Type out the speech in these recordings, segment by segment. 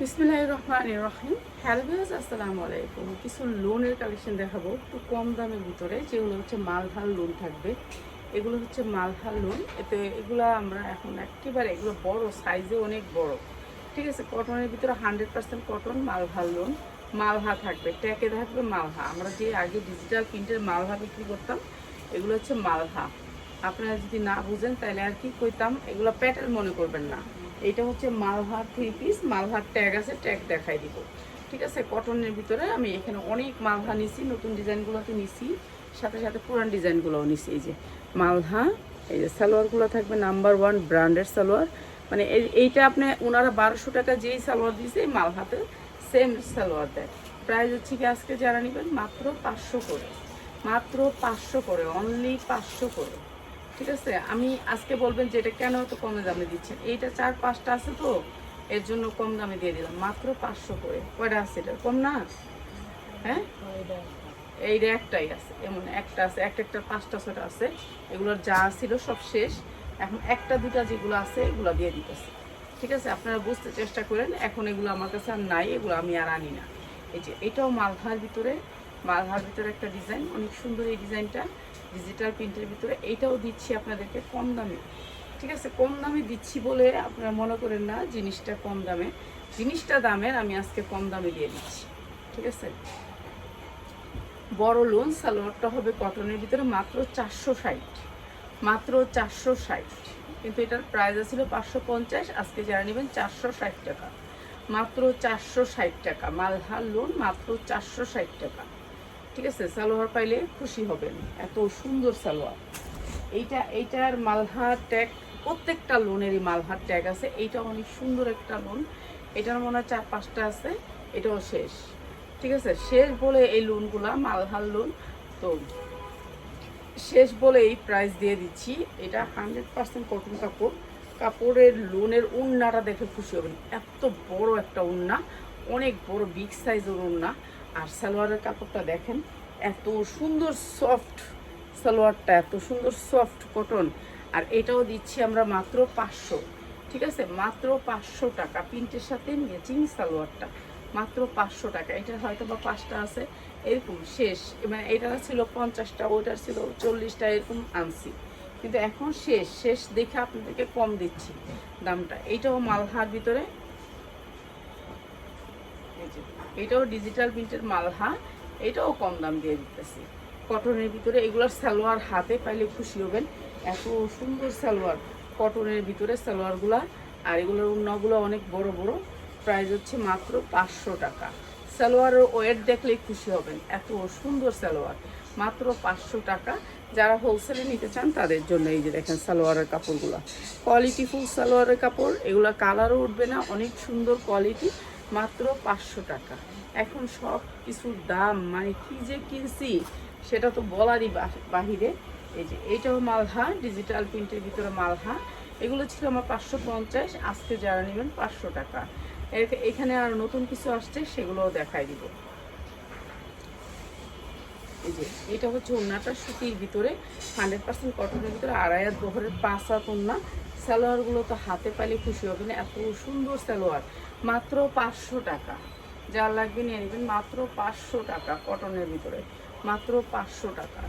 বিসমিল্লাহ রহমান রহিম। Hello viewers, আসসালামু আলাইকুম। কিছু লোনের কালেকশন দেখাবো। একটু কম দামের ভিতরে, যেগুলো হচ্ছে মালহাল লোন থাকবে। এগুলো হচ্ছে মালহাল লোন এতে এগুলো আমরা এখন একেবারে এগুলো বড় সাইজে অনেক বড়। ঠিক আছে কটনের ভিতরে হান্ড্রেড পার্সেন্ট কটন মালহাল লোন মালহা থাকবে, ট্যাকে থাকবে মালহা। আমরা যে আগে ডিজিটাল প্রিন্টের মালহা বিক্রি করতাম, এগুলো হচ্ছে মালহা। আপনারা যদি না বুঝেন, তাহলে আর কি কইতাম, এগুলো প্যাটার্ন মনে করবেন না। এটা হচ্ছে Malhar three piece Malhar tag আছে ট্যাগ দেখাই দিব। ঠিক আছে? কটনের ভিতরে আমি এখানে অনেক মালহা নিছি, নতুন ডিজাইনগুলোতে নিছি, সাথে সাথে পুরান ডিজাইনগুলোও নিছি। এই যে মালহা এই যে সালোয়ারগুলো থাকবে নাম্বার ওয়ান ব্র্যান্ডের সালোয়ার। মানে এই- এইটা আপনি ওনারা বারোশো টাকা যেই সালোয়ার দিয়েছে এই মালহাতে সেম সালোয়ার দেয়। প্রাইস হচ্ছে কি আজকে যারা নেবেন, মাত্র পাঁচশো করে। মাত্র পাঁচশো করে অনলি পাঁচশো করে। ঠিক আছে? আমি আজকে বলবেন যে এটা কেন এত কমে দামে দিচ্ছেন? এইটা চার, পাঁচটা আছে তো, এর জন্য কম দামে দিয়ে দিলাম। মাত্র পাঁচশো করে। কয়টা আছে এটা? কম না? হ্যাঁ? এইটা একটাই আছে। এমন একটা আছে। একটা একটা, পাঁচটা ছটা আছে। এগুলোর যা ছিল সব শেষ। এখন একটা, দুটা যেগুলো আছে, এগুলো দিয়ে দিতেছে। ঠিক আছে? আপনারা বুঝতে চেষ্টা করেন। এখন এগুলো আমার কাছে আর নাই। এগুলো আমি আর আনি না। এই যে, এটাও মালহার ভিতরে। মালহার ভিতরে একটা ডিজাইন। অনেক সুন্দর এই ডিজাইনটা। ডিজিটাল প্রিন্টের ভিতরে এইটাও দিচ্ছি আপনাদেরকে কম দামে। ঠিক আছে? কম দামে দিচ্ছি বলে আপনারা মনে করেন না জিনিসটা কম দামে। জিনিসটা দামের আমি আজকে কম দামে দিয়ে দিচ্ছি। ঠিক আছে? বড় লোন সালোয়ারটা হবে কটনের ভিতরে মাত্র চারশো ষাট। মাত্র চারশো ষাট। কিন্তু এটার প্রাইস ছিল পাঁচশো পঞ্চাশ, আজকে যারা নেবেন চারশো ষাট টাকা। মাত্র চারশো ষাট টাকা। মালহার লোন মাত্র চারশো ষাট টাকা। ঠিক আছে, সালোয়ার পাইলে খুশি হবেন। এত সুন্দর সালোয়ার। এইটা, এইটার মালহার ট্যাগ প্রত্যেকটা লোনেরই মালহার ট্যাগ আছে। এইটা অনেক সুন্দর একটা লোন। এটার মনে হয় চার পাঁচটা আছে। এটাও শেষ। ঠিক আছে, শেষ বলে এই লোনগুলা, মালহার লোন, তো শেষ বলে এই প্রাইস দিয়ে দিচ্ছি। এটা হান্ড্রেড পার্সেন্ট কটন কাপড়। কাপড়ের লোনের উন্নাটা দেখে খুশি হবেন। এত বড় একটা উন্না, অনেক বড় বিগ সাইজের উন্না। আর সালোয়ারের কাপড়টা দেখেন, এত সুন্দর সফট সালোয়ারটা, এত সুন্দর সফট কটন আর এটাও দিচ্ছি আমরা মাত্র পাঁচশো, ঠিক আছে? মাত্র পাঁচশো টাকা। প্রিন্টের সাথে ম্যাচিং সালোয়ারটা, মাত্র পাঁচশো টাকা। এটা হয়তো বা পাঁচটা আছে, এরকম শেষ। মানে এটা ছিল পঞ্চাশটা ওইটার ছিল চল্লিশটা, এরকম আনছি। কিন্তু এখন শেষ শেষ দেখে আপনাদেরকে কম দিচ্ছি দামটা। এইটাও মালহার ভিতরে এটাও ডিজিটাল প্রিন্টের মালহা এটাও কম দাম দিয়ে দিতেছি। কটনের ভিতরে এগুলোর সালোয়ার হাতে পাইলে খুশি হবেন। এত সুন্দর সালোয়ার কটনের ভিতরে সালোয়ারগুলা। আর এগুলোর উন্নাগুলো অনেক বড় বড়। প্রাইস হচ্ছে মাত্র পাঁচশো টাকা। সালোয়ারের ওয়েট দেখলেই খুশি হবেন। এত সুন্দর সালোয়ার, মাত্র পাঁচশো টাকা। যারা হোলসেলে নিতে চান তাদের জন্য এই যে দেখেন সালোয়ারের কাপড়গুলো। কোয়ালিটি ফুল সালোয়ারের কাপড়, এগুলো কালারও উঠবে না, অনেক সুন্দর কোয়ালিটি মাত্র পাঁচশো টাকা। এখন সব কিছুর দাম মানে কি যে কিনছি, সেটা তো বলারই বাহিরে। এই যে এইটাও মালহা ডিজিটাল প্রিন্টের ভিতরে মালহা। এগুলো ছিল আমার পাঁচশো পঞ্চাশ, আজকে যারা নেবেন পাঁচশো টাকা। এখানে আর নতুন কিছু আসছে, সেগুলোও দেখাই দিব। এই যে এটা হচ্ছে ওনাটা সুতির ভিতরে হান্ড্রেড পার্সেন্ট কটনের ভিতরে আড়াই হাত বহরের পাঁচ হাত ওন্না সালোয়ারগুলো তো হাতে পাইলে খুশি হবে না এত সুন্দর সালোয়ার মাত্র পাঁচশো টাকা। যার লাগবে নিয়ে নেবেন মাত্র পাঁচশো টাকা কটনের ভিতরে মাত্র পাঁচশো টাকা।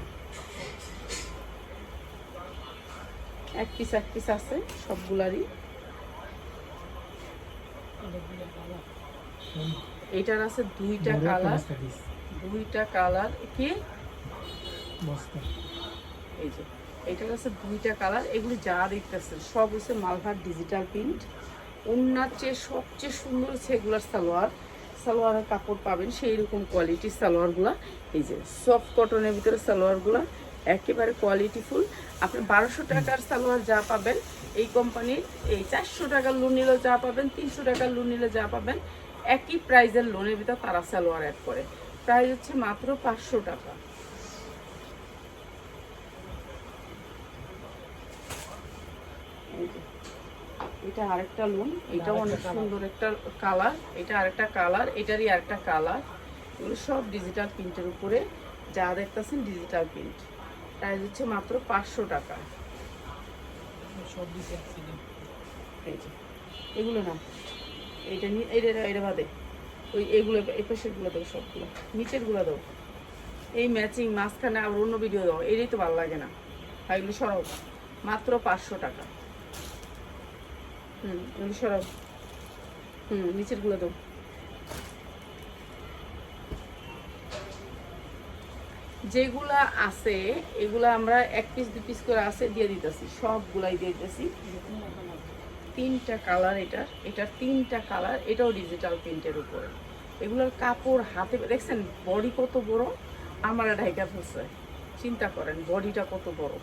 এক পিস এক পিস আছে সবগুলারই। এইটার আছে দুইটা কালার দুইটা কালার কি? এই যে এটার আছে দুইটা কালার এগুলি যা দেখতেছেন সব হচ্ছে মালহার ডিজিটাল প্রিন্ট অন্যার চেয়ে সবচেয়ে সুন্দর হচ্ছে এগুলার সালোয়ার। সালোয়ারের কাপড় পাবেন সেই রকম কোয়ালিটির সালোয়ারগুলা। এই যে সফট কটনের ভিতরে সালোয়ারগুলা একেবারে কোয়ালিটিফুল আপনি বারোশো টাকার সালোয়ার যা পাবেন এই কোম্পানির এই চারশো টাকার লোন নিলেও যা পাবেন তিনশো টাকার লোন নিলে যা পাবেন একই প্রাইজের লোনের ভিতর তারা সালোয়ার অ্যাড করে। প্রাইস হচ্ছে মাত্র পাঁচশো টাকা। এটা আরেকটা লোন এটা অনেক সুন্দর একটা কালার এটা আরেকটা কালার এটারই আরেকটা কালার এগুলো সব ডিজিটাল প্রিন্টের উপরে যা দেখতেছেন ডিজিটাল প্রিন্ট প্রাইস হচ্ছে মাত্র পাঁচশো টাকা। এগুলো না এইটা নি- এইটা এটা- এটা বাদে। ওই এইগুলো এই পাশেরগুলো দাও সবগুলো। নিচেরগুলো দাও। এই ম্যাচিং মাঝখানে আর অন্য ভিডিও দাও। এটাই তো ভালো লাগে না। এগুলো সরাও। মাত্র পাঁচশো টাকা। হুম, এগুলো সরাও। হুম, নিচেরগুলো দাও। যেগুলা আছে, এগুলা আমরা এক পিস দু পিস করে আছে, দিয়ে দিতেছি। সবগুলাই দিয়ে দিতেছি। তিনটা কালার এটার। এটার তিনটা কালার এটাও ডিজিটাল প্রিন্টের উপরে। এগুলোর কাপড় হাতে দেখছেন বডি কত বড়? আমার ঢাইকা ফেলছে। চিন্তা করেন বডিটা কত বড়।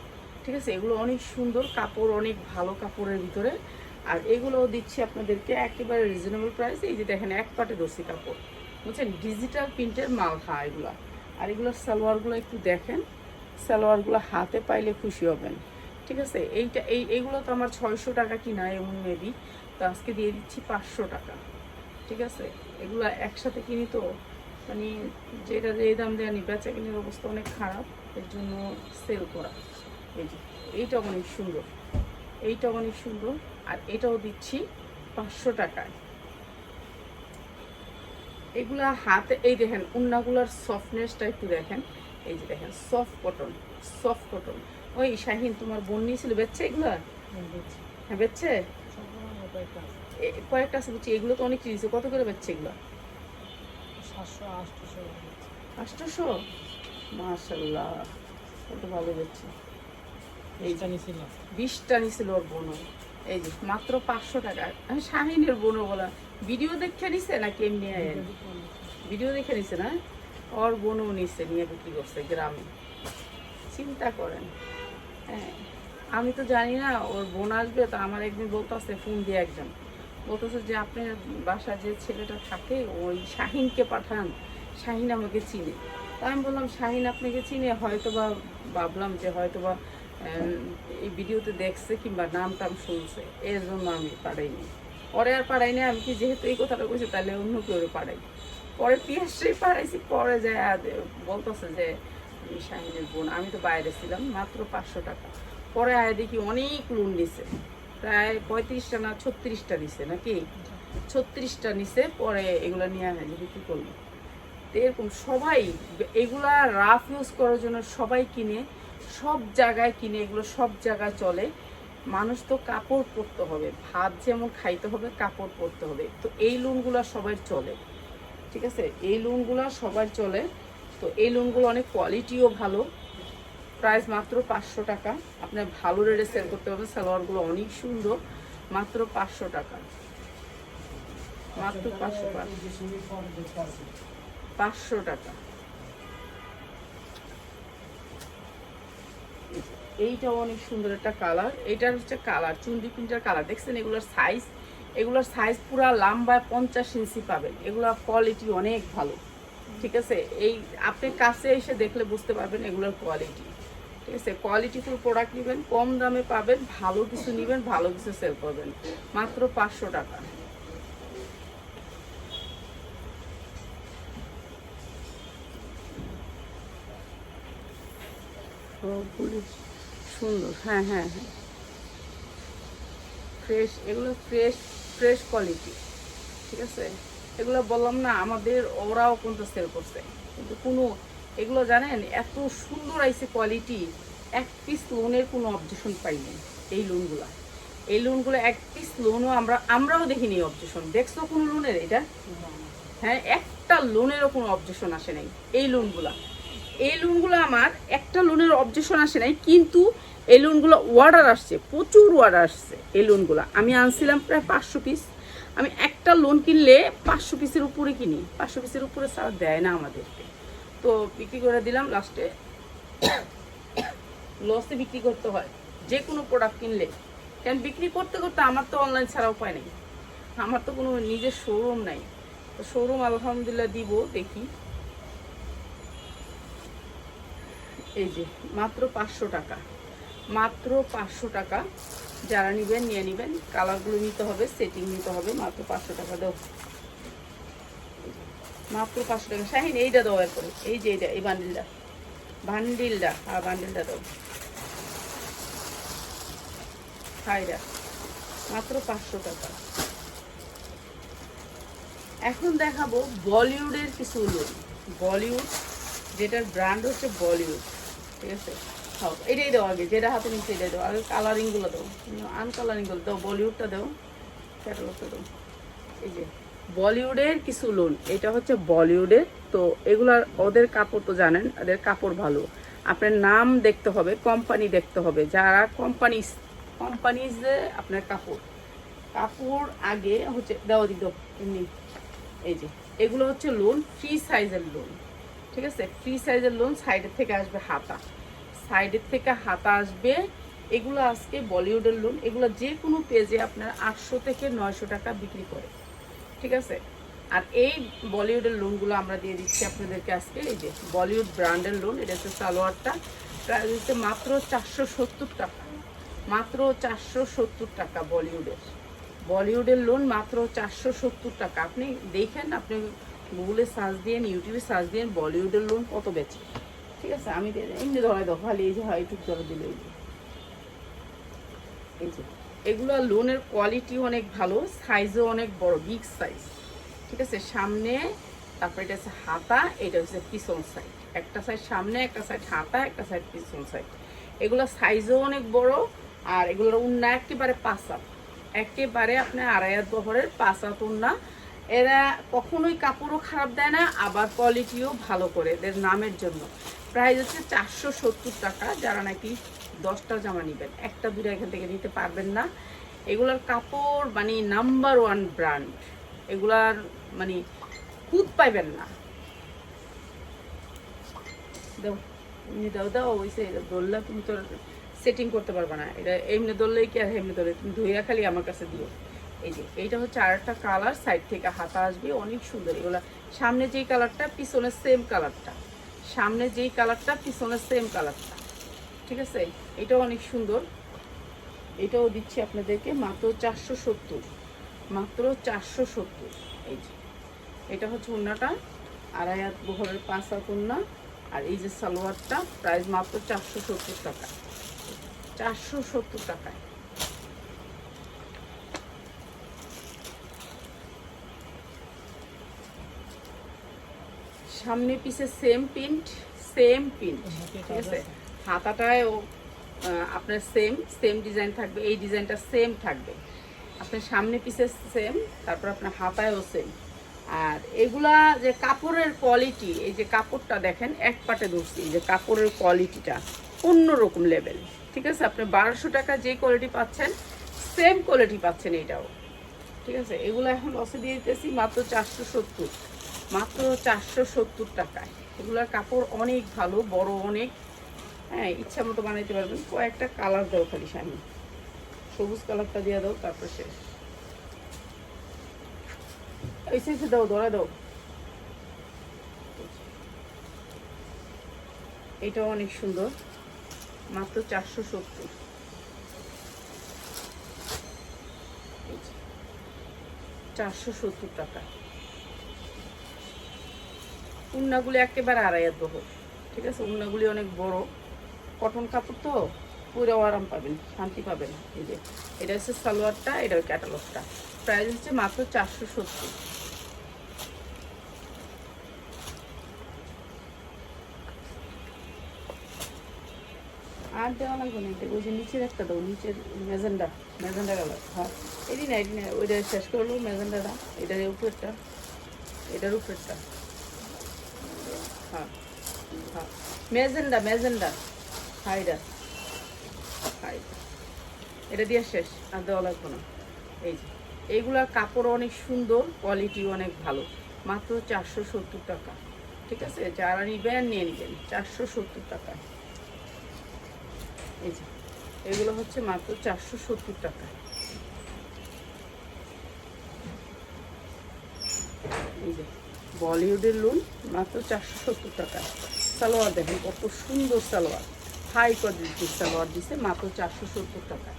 ঠিক আছে, এগুলো অনেক সুন্দর কাপড়, অনেক ভালো কাপড়ের ভিতরে। আর এগুলোও দিচ্ছি আপনাদেরকে একেবারে রিজনেবল প্রাইস এই যে দেখেন, এক পাটে দর্শি কাপড়। বুঝছেন? ডিজিটাল প্রিন্টের মাল হা এগুলা। আর এগুলোর সালোয়ারগুলো একটু দেখেন। সালোয়ারগুলো হাতে পাইলে খুশি হবেন। ঠিক আছে? এইটা এই এইগুলো তো আমার ছয়শো টাকা কিনা, এমন মেবি তো আজকে দিয়ে দিচ্ছি পাঁচশো টাকা। ঠিক আছে? এগুলো একসাথে কিনি তো মানে যেটা যে দাম দেওয়া নি বেচা কিনের অবস্থা অনেক খারাপ এর জন্য সেল করা। এই যে এইটা অনেক সুন্দর। এইটা অনেক সুন্দর আর এটাও দিচ্ছি পাঁচশো টাকায়। এগুলা হাতে এই দেখেন উন্নাগুলার সফটনেসটা একটু দেখেন। এই যে দেখেন সফট কটন সফট কটন ওই শাহিন তোমার বোন নিয়েছিল বেচছে এগুলা? হ্যাঁ বেচছে। এ- কয়েকটা আছে বুঝছি এগুলো তো অনেক কিনেছে কত করে বেচছে এগুলো? সাতশো আটশোশো আটশোশো? মাশাল্লাহ কত ভালো বেচছে। এইটা নিয়েছিলাম বিশটা নিছিল। ওর বোনও। এই যে মাত্র পাঁচশো টাকা। আমি শাহিনের বোনও বলা ভিডিও দেখে নিছে নাকি এমনি? ভিডিও দেখে নিছে। না? ওর বোনও নিচ্ছে নিয়ে বিক্রি করছে গ্রামে। চিন্তা করেন। হ্যাঁ আমি তো জানি না ওর বোন আসবে তো আমার একদিন বলতেছে ফোন দিয়ে একজন। বলতেছে যে আপনার বাসা যে ছেলেটা থাকে, ওই শাহিনকে পাঠান। শাহিন আমাকে চিনে। তা আমি বললাম, শাহিন আপনাকে চিনে? হয়তো বা ভাবলাম যে হয়তো বা এই ভিডিওতে দেখছে কিংবা নাম টাম শুনছে। এর জন্য আমি পাঠাইনি। পরে আর পাঠাই না আমি কি যেহেতু এই কথাটা কইছি, তাহলে অন্য কেউ পাঠাই। পরে পিয়াসটাই পাড়াইছি পরে যায় আর বলতেছে যে শাহিনের বোন। আমি তো বাইরে ছিলাম, মাত্র পাঁচশো টাকা। পরে আয় দেখি অনেক লোন নিছে। প্রায় পঁয়ত্রিশটা না, ছত্রিশটা নিছে নাকি? ছত্রিশটা নিছে, পরে এগুলো নিয়ে আয় বিক্রি করল তো এরকম সবাই, এগুলা রাফ ইউজ করার জন্য সবাই কিনে, সব জায়গায় কিনে, এগুলো সব জায়গায় চলে। মানুষ তো কাপড় পরতে হবে, ভাত যেমন খাইতে হবে, কাপড় পরতে হবে। তো এই লোনগুলো সবাই চলে, ঠিক আছে? এই লোনগুলো সবার চলে। তো এই লোনগুলো অনেক কোয়ালিটিও ভালো। প্রাইস মাত্র পাঁচশো টাকা। আপনার ভালো রেটে সেল করতে পারবেন। সালোয়ারগুলো অনেক সুন্দর। মাত্র পাঁচশো টাকা। মাত্র পাঁচশো পাঁচশো টাকা। এইটাও অনেক সুন্দর একটা কালার। এটার হচ্ছে কালার। Chundi printer colour. দেখছেন এগুলোর সাইজ এগুলোর সাইজ পুরা লম্বায় পঞ্চাশ ইঞ্চি পাবেন। এগুলোর কোয়ালিটি অনেক ভালো। ঠিক আছে? এই আপনি কাছে এসে দেখলে বুঝতে পারবেন এগুলোর কোয়ালিটি ঠিক আছে কোয়ালিটিফুল প্রোডাক্ট নেবেন, কম দামে পাবেন, ভালো কিছু নেবেন, ভালো কিছু সেল করবেন। মাত্র পাঁচশো টাকা। সুন্দর হ্যাঁ হ্যাঁ হ্যাঁ। ফ্রেশ এগুলো ফ্রেশ ফ্রেশ কোয়ালিটি ঠিক আছে? এগুলো বললাম না, আমাদের ওরাও কিন্তু সেল করছে। কিন্তু কোনো এগুলো জানেন, এত সুন্দর আইছে কোয়ালিটি এক পিস লোনের কোনো অবজেকশন পাইনি এই লোনগুলো এই লোনগুলো এক পিস লোনও আমরা, আমরাও দেখিনি অবজেকশন দেখছ কোনো লোনের এটা? হ্যাঁ একটা লোনেরও কোনো অবজেকশন আসে নাই এই লোনগুলা এই লোনগুলো আমার একটা লোনের অবজেকশন আসে নাই, কিন্তু এই লোনগুলো অর্ডার আসছে, প্রচুর অর্ডার আসছে এই লোনগুলো আমি আনছিলাম প্রায় পাঁচশো পিস আমি একটা লোন কিনলে পাঁচশো পিসের উপরে কিনি। পাঁচশো পিসের উপরে ছাড়া দেয় না আমাদেরকে। তো বিক্রি করে দিলাম লাস্টে লসে বিক্রি করতে হয়। যে কোনো প্রোডাক্ট কিনলে। কেন বিক্রি করতে করতে আমার তো অনলাইন ছাড়া উপায় নেই। আমার তো কোনো নিজের শোরুম নাই। তো শোরুম আলহামদুলিল্লাহ দিব, দেখি। এই যে, মাত্র পাঁচশো টাকা। মাত্র পাঁচশো টাকা। যারা নেবেন, নিয়ে নেবেন। কালারগুলো নিতে হবে সেটিং নিতে হবে। মাত্র পাঁচশো টাকা দাও। মাত্র পাঁচশো টাকা। শাহিন, এইটা দাও এরপরে এই যে এইটা, এই বান্ডিলটা বান্ডিলটা হ্যাঁ বান্ডিলটা দাও। হাইরা মাত্র পাঁচশো টাকা। এখন দেখাবো বলিউডের কিছু লোক বলিউড, যেটার ব্র্যান্ড হচ্ছে বলিউড। ঠিক আছে? সব, এটাই দাও আগে, যেটা হাতে নিচে এটাই দাও। আগে কালারিংগুলো দাও। আনকালারিংগুলো দাও, বলিউডটা দাও। ক্যাটালগটা দাও। এই যে। বলিউডের কিছু লোন এটা হচ্ছে বলিউডের, তো এগুলার ওদের কাপড় তো জানেন ওদের কাপড় ভালো। আপনার নাম দেখতে হবে কোম্পানি দেখতে হবে, যারা কোম্পানি কোম্পানিজে আপনার কাপড়। কাপড় আগে হচ্ছে দেওয়া দাও এমনি, এই যে, এগুলো হচ্ছে লোন ফ্রি সাইজের লোন ঠিক আছে? ফ্রি সাইজের লোন সাইডের থেকে আসবে হাতা। সাইডের থেকে হাতা আসবে, এগুলো আজকে বলিউডের লোন এগুলো যে কোনো পেজে আপনার আটশো থেকে নয়শো টাকা বিক্রি করে। ঠিক আছে? আর এই বলিউডের লোনগুলো আমরা দিয়ে দিচ্ছি আপনাদেরকে আজকে। এই যে বলিউড ব্র্যান্ডের লোন এটা হচ্ছে সালোয়ারটা। প্রাইস হচ্ছে মাত্র চারশো সত্তর টাকা। মাত্র চারশো সত্তর টাকা বলিউডের। বলিউডের লোন মাত্র চারশো সত্তর টাকা। আপনি দেখেন, আপনি গুগলে সার্চ দিন ইউটিউবে সার্চ দিন বলিউডের লোন কত বেচে। ঠিক আছে? আমি এমনি ধরে দাও এই যে, হয় একটু ধরে দিলে, এই যে। এই যে। এগুলো লোনের কোয়ালিটি অনেক ভালো সাইজও অনেক বড় বিগ সাইজ ঠিক আছে? সামনে, তারপরে এটা হচ্ছে হাতা, এটা হচ্ছে পিছন সাইড একটা সাইড সামনে, একটা সাইড হাতা, একটা সাইড পিছন সাইড এগুলো সাইজও অনেক বড়, আর এগুলোর উন্না একেবারে পাঁচা একেবারে আপনার আড়াইয়াত বহরের পাঁচা উন্না। এরা কখনোই কাপড়ও খারাপ দেয় না, আবার কোয়ালিটিও ভালো করে এদের নামের জন্য। প্রাইস হচ্ছে চারশো সত্তর টাকা, যারা নাকি দশটা জামা নেবেন। একটা দুটো এখান থেকে নিতে পারবেন না। এগুলার কাপড় মানে নাম্বার ওয়ান ব্র্যান্ড এগুলার মানে খুদ পাইবেন না। দাও দাও দোল্লা তুমি সেটিং করতে পারবে না। এটা এমনি দোললেই কি আর এমনি দোলে? তুমি ধুইয়া খালি আমার কাছে দিও। এই যে, এইটা হচ্ছে আরেকটা কালার সাইড থেকে হাতা আসবে, অনেক সুন্দর। এগুলা সামনে যেই কালারটা পিছনে সেম কালারটা সামনে যেই কালারটা পিছনে সেম কালারটা ঠিক আছে? এটাও অনেক সুন্দর। এটাও দিচ্ছি আপনাদেরকে মাত্র চারশো সত্তর। মাত্র চারশো সত্তর। এই যে। এটা হচ্ছে উন্নাটা আড়াই হাত বহরের পাঁচ হাত উন্না আর এই যে সালোয়ারটা, প্রাইস মাত্র চারশো সত্তর টাকা। চারশো সত্তর টাকায় সামনে পিছে সেম প্রিন্ট সেম প্রিন্ট ঠিক আছে? হাতাটায় ও আহ, আপনার সেম সেম ডিজাইন থাকবে এই ডিজাইনটা সেম থাকবে। আপনার সামনে পিছে সেম তারপর আপনার হাতায়ও সেম আর এগুলা যে কাপড়ের কোয়ালিটি এই যে কাপড়টা দেখেন এক পাটে ধরছি যে কাপড়ের কোয়ালিটিটা অন্যরকম লেভেল ঠিক আছে? আপনি বারোশো টাকা যে কোয়ালিটি পাচ্ছেন সেম কোয়ালিটি পাচ্ছেন এটাও ঠিক আছে? এগুলো এখন লসে দিয়ে দিতেছি মাত্র চারশো সত্তর। মাত্র চারশো সত্তর টাকায়। এগুলোর কাপড় অনেক ভালো বড় অনেক। হ্যাঁ ইচ্ছা মতো বানাইতে পারবেন। কয়েকটা কালার দাও খালি সামনে। সবুজ কালারটা দিয়ে দাও, তারপর শেষ। সাইজে দাও, ধরা দাও। এটাও অনেক সুন্দর। মাত্র চারশো সত্তর। চারশো সত্তর টাকা। উন্নাগুলি একেবারে আড়াই বহর। ঠিক আছে? উন্নাগুলি অনেক বড়। কটন কাপড় তো পুরো আরাম পাবেন, শান্তি পাবেন। এই যে, এটা হচ্ছে সালোয়ারটা, এটা ক্যাটালগটা প্রাইস হচ্ছে মাত্র চারশো সত্তর। আর দেওয়া লাগবে না ওই যে নিচের একটা দাও, নিচের মেজেন্ডা মেজেন্ডা কালার হ্যাঁ। এটি না এটি না ওইটা শেষ করল মেজেন্ডাটা এটার উপরেরটা এটার উপরেরটা। হ্যাঁ হ্যাঁ। মেজেন্ডা মেজেন্ডা হাইডা। হাইডা। এটা দিয়ে শেষ, আর দেওয়া লাগবে না। এই যে, এইগুলার কাপড় অনেক সুন্দর কোয়ালিটি অনেক ভালো। মাত্র চারশো সত্তর টাকা। ঠিক আছে? যারা নিবেন, নিয়ে নেবেন। চারশো সত্তর টাকা। এই যে, এগুলো হচ্ছে মাত্র চারশো সত্তর টাকা। এই যে, বলিউডের লোন মাত্র চারশো সত্তর টাকা। সালোয়ার দেখেন, কত সুন্দর সালোয়ার। হাই কোয়ালিটির জিনিসটা দিছে, মাত্র চারশো সত্তর টাকা।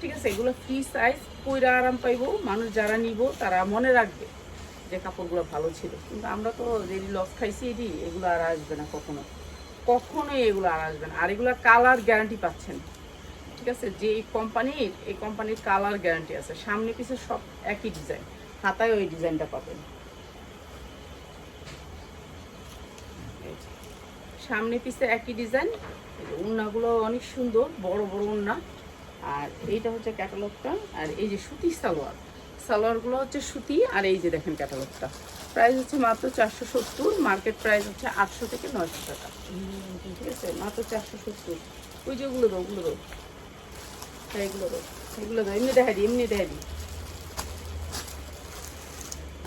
ঠিক আছে, এগুলো ফ্রি সাইজ পইরা আরাম পাইব, মানুষ যারা নিব তারা মনে রাখবে যে কাপড়গুলো ভালো ছিল। কিন্তু আমরা তো রেডি লস খাইছি এটি, এগুলো আর আসবে না কখনো। কখনোই এগুলো আর আসবে না। আর এগুলো কালার গ্যারান্টি পাচ্ছেন। ঠিক আছে, যে এই কোম্পানির এই কোম্পানির কালার গ্যারান্টি আছে। সামনে পিছে সব একই ডিজাইন হাতায় ওই ডিজাইনটা পাবেন। সামনে পিছে একই ডিজাইন উন্নাগুলো অনেক সুন্দর, বড় বড় উন্না। আর এইটা হচ্ছে ক্যাটালগটা আর এই যে সুতি সালোয়ার। সালোয়ারগুলো হচ্ছে সুতি, আর এই যে দেখেন ক্যাটালগটা প্রাইস হচ্ছে মাত্র চারশো সত্তর মার্কেট প্রাইস হচ্ছে আটশো থেকে নয়শো টাকা। ঠিক আছে? মাত্র চারশো সত্তর। ওই যে ওগুলো দাও ওগুলো দাও। হ্যাঁ এগুলো দাও এগুলো দাও। এমনি দেখা দিই এমনি দেখা দিই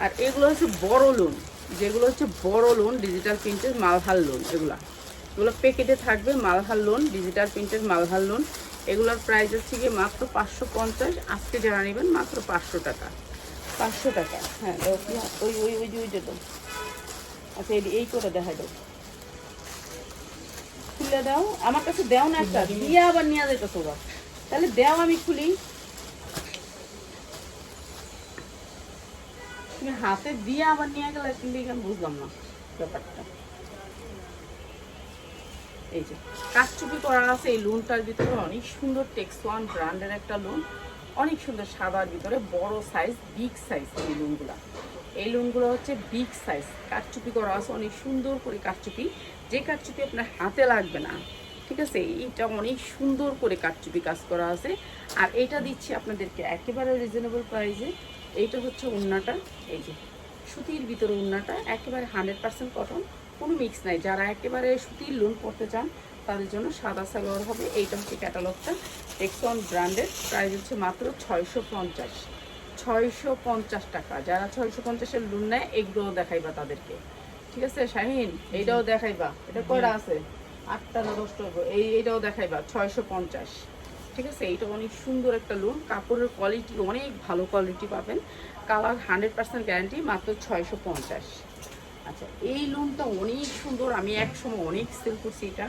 আর এগুলো হচ্ছে বড় লোন যেগুলো হচ্ছে বড় লোন ডিজিটাল প্রিন্টের মালহাল লোন এগুলা। এগুলো প্যাকেটে থাকবে মালহার লোন ডিজিটাল প্রিন্টের মালহার লোন এগুলোর প্রাইস হচ্ছে গিয়ে মাত্র পাঁচশো পঞ্চাশ, আজকে যারা নেবেন মাত্র পাঁচশো টাকা। পাঁচশো টাকা? হ্যাঁ ওই ওই ওই যে ওইটা দাও আচ্ছা এই করে দেখা দাও। খুলে দাও। আমার কাছে দেও না একটা, দিয়ে আবার নিয়ে যেত তোরা। তাহলে দেও, আমি খুলি। তুমি হাতে দিয়ে আবার নিয়ে গেলে কিন্তু বুঝলাম না ব্যাপারটা। এই যে, কাঠচুপি করা আছে এই লোনটার ভিতরে অনেক সুন্দর টেক্স ওয়ান ব্র্যান্ডের একটা লোন অনেক সুন্দর সাদার ভিতরে বড় সাইজ বিগ সাইজ এই লোনগুলো এই লোনগুলো হচ্ছে বিগ সাইজ কাঠচুপি করা আছে, অনেক সুন্দর করে কাঠচুপি। যে কাঠচুপি আপনার হাতে লাগবে না, ঠিক আছে? এইটা অনেক সুন্দর করে কাঠচুপি কাজ করা আছে। আর এটা দিচ্ছি আপনাদেরকে একেবারে রিজনেবল প্রাইসে এইটা হচ্ছে উন্নাটা এই যে, সুতির ভিতরে উন্নাটা একেবারে হান্ড্রেড পার্সেন্ট কটন কোনো মিক্স নাই। যারা একেবারে সুতির লোন করতে চান তাদের জন্য সাদা সালোয়ার হবে। এইটা হচ্ছে ক্যাটালগটা এক্সন ব্র্যান্ডের প্রাইস হচ্ছে মাত্র ছয়শো পঞ্চাশ। ছয়শো পঞ্চাশ টাকা। যারা ছয়শো পঞ্চাশের লোন নেয় এগুলোও দেখাইবা তাদেরকে। ঠিক আছে শাহিন? এইটাও দেখাইবা। এটা কয়টা আছে? আটটা না দশটা। এই এইটাও দেখাইবা। ছয়শো পঞ্চাশ। ঠিক আছে এইটা অনেক সুন্দর একটা লোন কাপড়ের কোয়ালিটি অনেক ভালো কোয়ালিটি পাবেন। কালার হান্ড্রেড পার্সেন্ট গ্যারান্টি মাত্র ছয়শো পঞ্চাশ। আচ্ছা এই লোনটা অনেক সুন্দর। আমি একসময় অনেক সেল করছি এটা।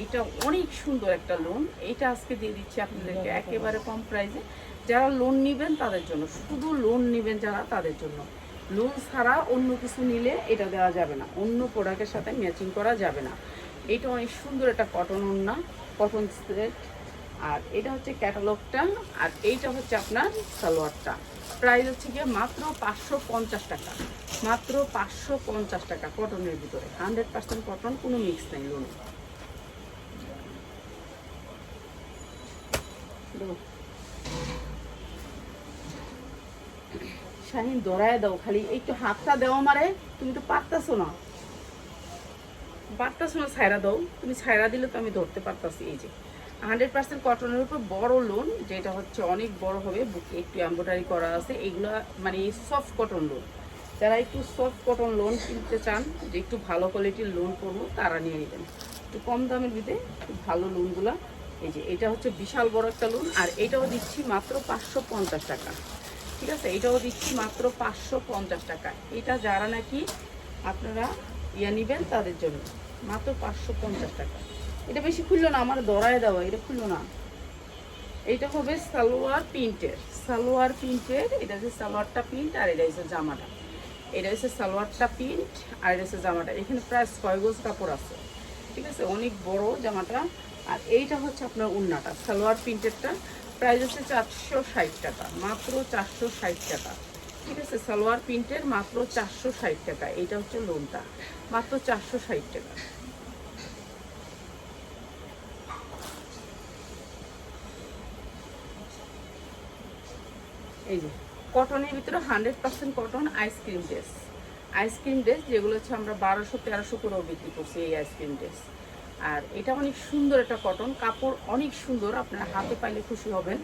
এইটা অনেক সুন্দর একটা লোন এইটা আজকে দিয়ে দিচ্ছি আপনাদেরকে একেবারে কম প্রাইসে যারা লোন নেবেন তাদের জন্য শুধু লোন নেবেন যারা তাদের জন্য। লোন ছাড়া অন্য কিছু নিলে এটা দেওয়া যাবে না। অন্য প্রোডাক্টের সাথে ম্যাচিং করা যাবে না। এটা অনেক সুন্দর একটা কটন ওন্না কটন সেট আর এটা হচ্ছে ক্যাটালগটা আর এইটা হচ্ছে আপনার সালোয়ারটা। প্রাইস হচ্ছে গিয়ে মাত্র পাঁচশো পঞ্চাশ টাকা। মাত্র পাঁচশো পঞ্চাশ টাকা কটনের ভিতরে। হান্ড্রেড পার্সেন্ট কটন, কোনো মিক্স নেই লোনে শাহিন, দৌড়ায় দাও খালি। একটু হাতটা দেওয়া মারে তুমি তো পারতাছো না। পারতাছো না ছায়রা দাও। তুমি ছায়রা দিলে তো আমি ধরতে পারতাছি, এই যে। হান্ড্রেড পার্সেন্ট কটনের উপর বড় লোন যেটা হচ্ছে অনেক বড় হবে, বুকে একটু এম্ব্রয়ডারি করা আছে, এগুলা মানে সফট কটন লোন যারা একটু সফট কটন লোন কিনতে চান, যে একটু ভালো কোয়ালিটির লোন করব, তারা নিয়ে নেবেন। একটু কম দামের ভিতরে ভালো লোনগুলা এই যে, এটা হচ্ছে বিশাল বড় একটা লোন আর এটাও দিচ্ছি মাত্র পাঁচশো পঞ্চাশ টাকা। ঠিক আছে? এটাও দিচ্ছি মাত্র পাঁচশো পঞ্চাশ টাকা। এটা যারা নাকি আপনারা ইয়া নেবেন, তাদের জন্য। মাত্র পাঁচশো পঞ্চাশ টাকা। এটা বেশি খুললো না, আমার দড়ায় দেওয়া, এটা খুললো না। এইটা হবে সালোয়ার প্রিন্টের সালোয়ার প্রিন্টের, এটা হচ্ছে সালোয়ারটা প্রিন্ট আর এটা হচ্ছে জামাটা। এটা হচ্ছে সালোয়ারটা প্রিন্ট আর এটা হচ্ছে জামাটা। এখানে প্রায় ছয় গোজ কাপড় আছে, ঠিক আছে? অনেক বড় জামাটা। আর এইটা হচ্ছে আপনার উন্নাটা, সালোয়ার প্রিন্টেরটা। প্রাইস হচ্ছে চারশো ষাট টাকা, মাত্র চারশো ষাট টাকা। ঠিক আছে? সালোয়ার প্রিন্টের মাত্র চারশো ষাট টাকা। এইটা হচ্ছে লোনটা, মাত্র চারশো ষাট টাকা। এই যে, কটনের ভিতরে hundred percent cotton ice cream dress ice cream dress যেগুলো হচ্ছে আমরা বারোশো, তেরোশো করেও বিক্রি করছি এই আইসক্রিম ড্রেস আর এটা অনেক সুন্দর একটা কটন কাপড় অনেক সুন্দর, আপনার হাতে পাইলে খুশি হবেন।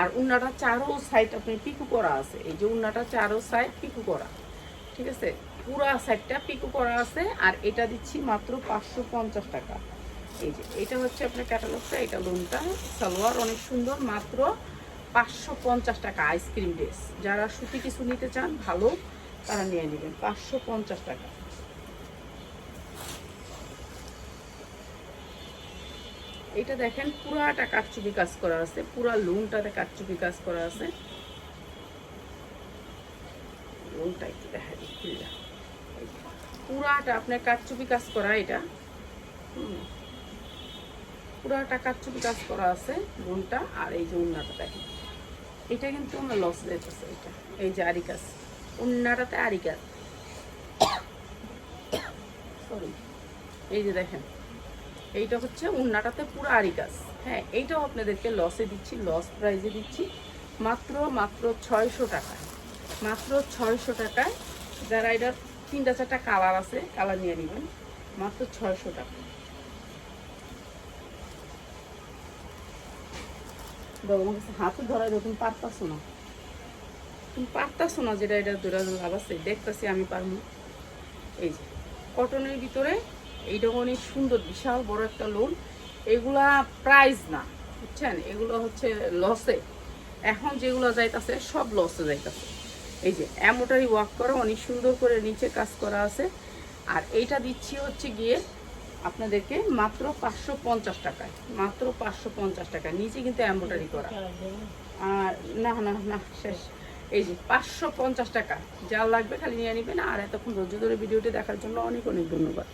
আর উন্নাটা চারো সাইড আপনি পিকু করা আছে। এই যে উন্নাটা চারো সাইড পিকু করা। ঠিক আছে? পুরা সাইডটা পিকু করা আছে, আর এটা দিচ্ছি মাত্র পাঁচশো পঞ্চাশ টাকা। এই যে, এটা হচ্ছে আপনার ক্যাটালগটা এটা লোনটা সালোয়ার অনেক সুন্দর, মাত্র পাঁচশো পঞ্চাশ টাকা আইসক্রিম ড্রেস। যারা সুতি কিছু নিতে চান, ভালো, তারা নিয়ে নেবেন। পাঁচশো পঞ্চাশ টাকা। এটা দেখেন, পুরাটা কারচুপি কাজ করা আছে। পুরা লুনটাতে কারচুপি কাজ করা আছে। লুনটা একটু দেখা। পুরাটা আপনার কারচুপি কাজ করা এটা। পুরাটা কারচুপি কাজ করা আছে লুনটা। আর এই যে উন্নাটা দেখেন। এটা কিন্তু আমার লস যেতেছে এটা। এই যে আরি কাজ উন্নাটাতে আরি সরি এই যে দেখেন, এইটা হচ্ছে উন্নাটাতে পুরো আরি কাজ হ্যাঁ এইটাও আপনাদেরকে লসে দিচ্ছি লস প্রাইজে দিচ্ছি। মাত্র মাত্র ছয়শো টাকায়। মাত্র ছয়শো টাকায় যারা এটার তিনটা চারটা কালার আছে কালার নিয়ে নেবেন। মাত্র ছয়শো টাকা বাবা আমার কাছে হাতে ধরা দাও তুমি পারতাছো না। তুমি পারতাছো না যেটা এটা আমি এই যে কটনের ভিতরে এইটা অনেক সুন্দর, বিশাল বড় একটা লোন এগুলা প্রাইস না, বুঝছেন? এগুলো হচ্ছে লসে এখন যেগুলো যাইতাছে, সব লসে যাইতাছে। এই যে অ্যামোটারি ওয়ার্ক করা, অনেক সুন্দর করে নিচে কাজ করা আছে। আর এইটা দিচ্ছি হচ্ছে গিয়ে আপনাদেরকে মাত্র পাঁচশো পঞ্চাশ টাকায়, মাত্র পাঁচশো পঞ্চাশ টাকায়। নিচে কিন্তু অ্যাম্বোডারি করা। আর না না না, শেষ। এই যে পাঁচশো পঞ্চাশ টাকা, যা লাগবে খালি নিয়ে নিবেন। আর এতক্ষণ ধৈর্য ধরে ভিডিওটি দেখার জন্য অনেক অনেক ধন্যবাদ।